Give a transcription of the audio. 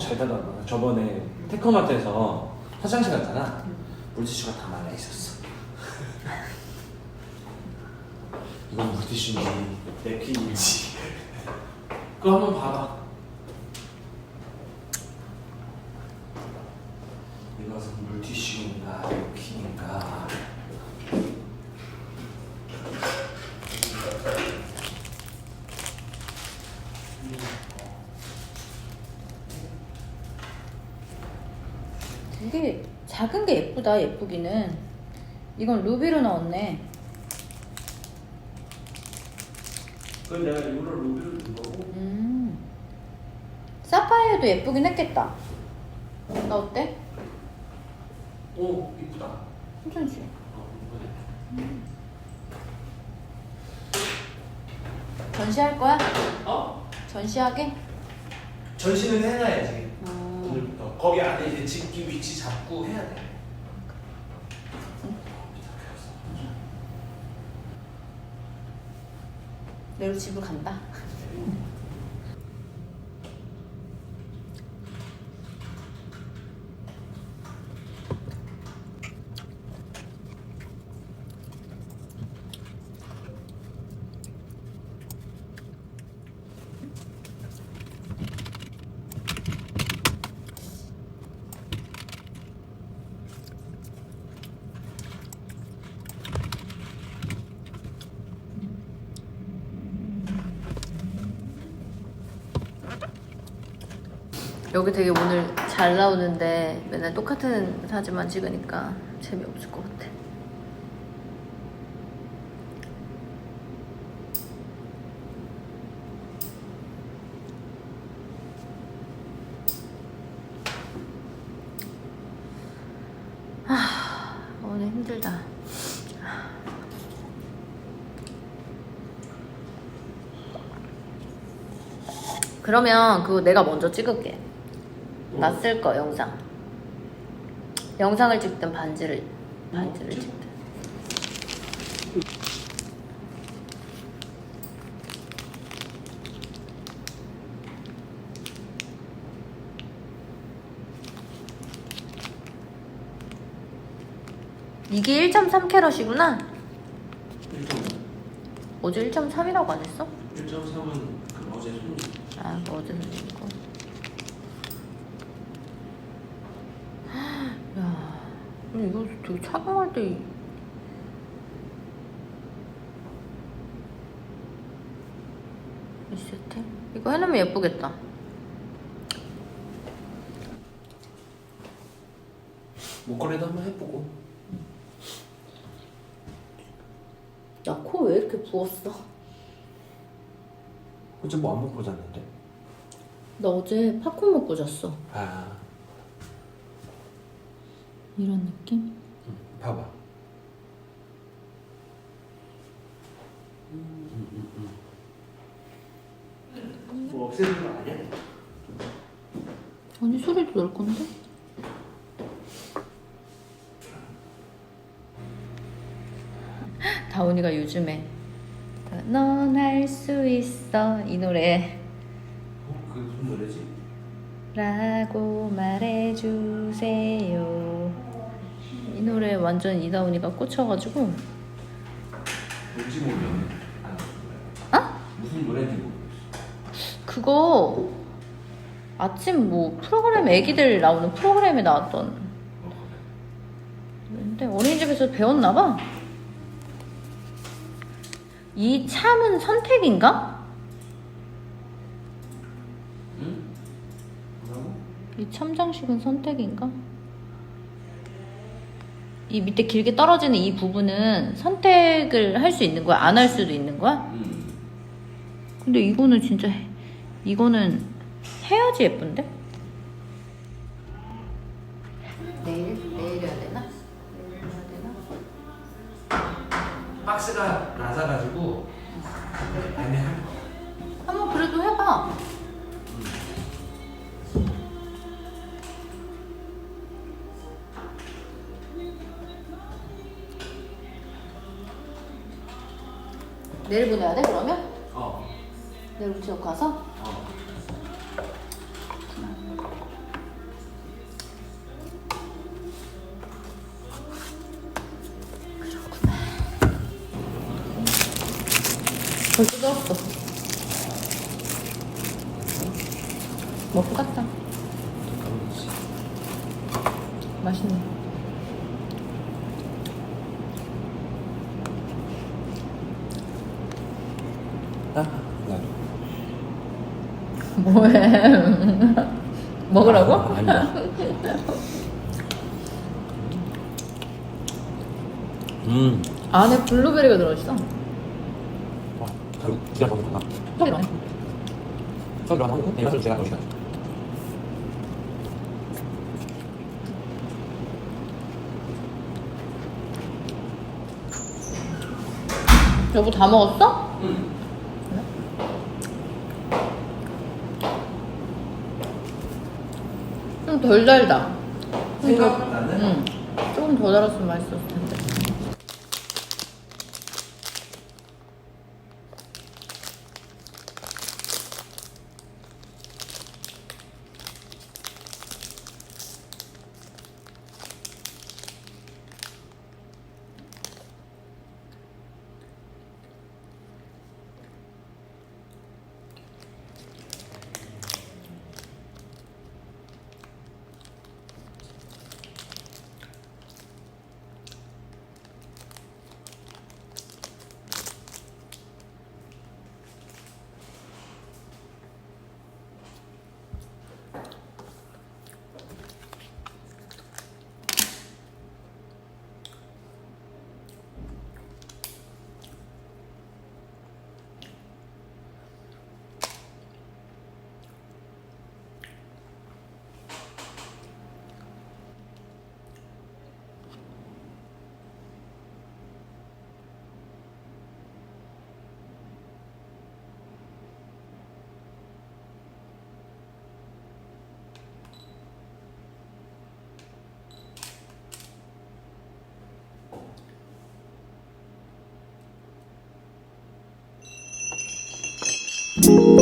잘 닫았나? 저번에 테크마트에서 화장실 갔잖아. 물티슈가 다 말라 있었어. 이건 물티슈인지 냅킨인지 그거 한번 봐봐. 이것은 물티슈인가 냅킨인가? 되게 작은 게 예쁘다 예쁘기는 이건 루비로 나왔네 그건 내가 일부러 루비를 준 거고. 음 사파이어도 예쁘긴 했겠다 나 어때? 오 이쁘다. 괜찮지? 어, 이쁘네. 전시할 거야? 어? 전시하게? 전시는 해놔야지. 어, 오늘부터 거기 안에 이제 집기 위치 잡고 해야 돼. 내일 집을 간다 여기 되게 오늘 잘 나오는데 맨날 똑같은 사진만 찍으니까 재미없을 것 같아. 아 힘들다. 그러면 그거 내가 먼저 찍을게 나쓸거 영상 영상을 찍든 반지를 반지를 찍- 찍든 이게 1.3캐럿이구나 1.3. 어제 1.3이라고 안 했어? 1.3은 그 어제 손님. 아, 뭐 어제 선생님거. 야, 근데 이거 되게 착용할 때. 세트? 이거 해놓으면 예쁘겠다. 목걸이도 한번 해보고. 야, 코왜 이렇게 부었어? 어제 뭐 안 먹고 잤는데? 나 어제 팝콘 먹고 잤어. 아, 이런 느낌? 응. 봐봐. 음, 뭐 없애는 거 아니야? 아니, 소리도 낼 건데? 다운이가 요즘에 넌 할 수 있어 이 노래 어? 그게 무슨 노래지? 라고 말해주세요 이 노래 완전 이다운이가 꽂혀가지고 뭔지 모르겠네. 아? 무슨 노래인지 모르겠어. 그거 아침 뭐 프로그램 애기들 나오는 프로그램에 나왔던 근데 어린이집에서 배웠나 봐 이 참은 선택인가? 응? 뭐라고? 이 참장식은 선택인가? 이 밑에 길게 떨어지는 이 부분은 선택을 할 수 있는 거야? 안 할 수도 있는 거야? 응. 근데 이거는 진짜 해- 이거는 해야지 예쁜데? 내일 내일 해야 되나? 내일 해야 되나? 박스가 낮아가지고 애매할 거. 한번 그래도 해봐. 내일 보내야 돼 그러면? 어. 내일 우체국 가서? 어. 그렇구나. 벌써 들었어. 먹고 갔다. 맛있네. 뭐해? 먹으라고? 아, 아니다. 음. 안에 블루베리가 들어있어. 와, 그럼 기가 너무? 저기 안에. 저기로 하나 하고, 이것을 제가 넣으시면. 여보 다 먹었어? 응. 좀 덜 달다. 생각보다는 응. 조금 더 달았으면 맛있었을 텐데. Thank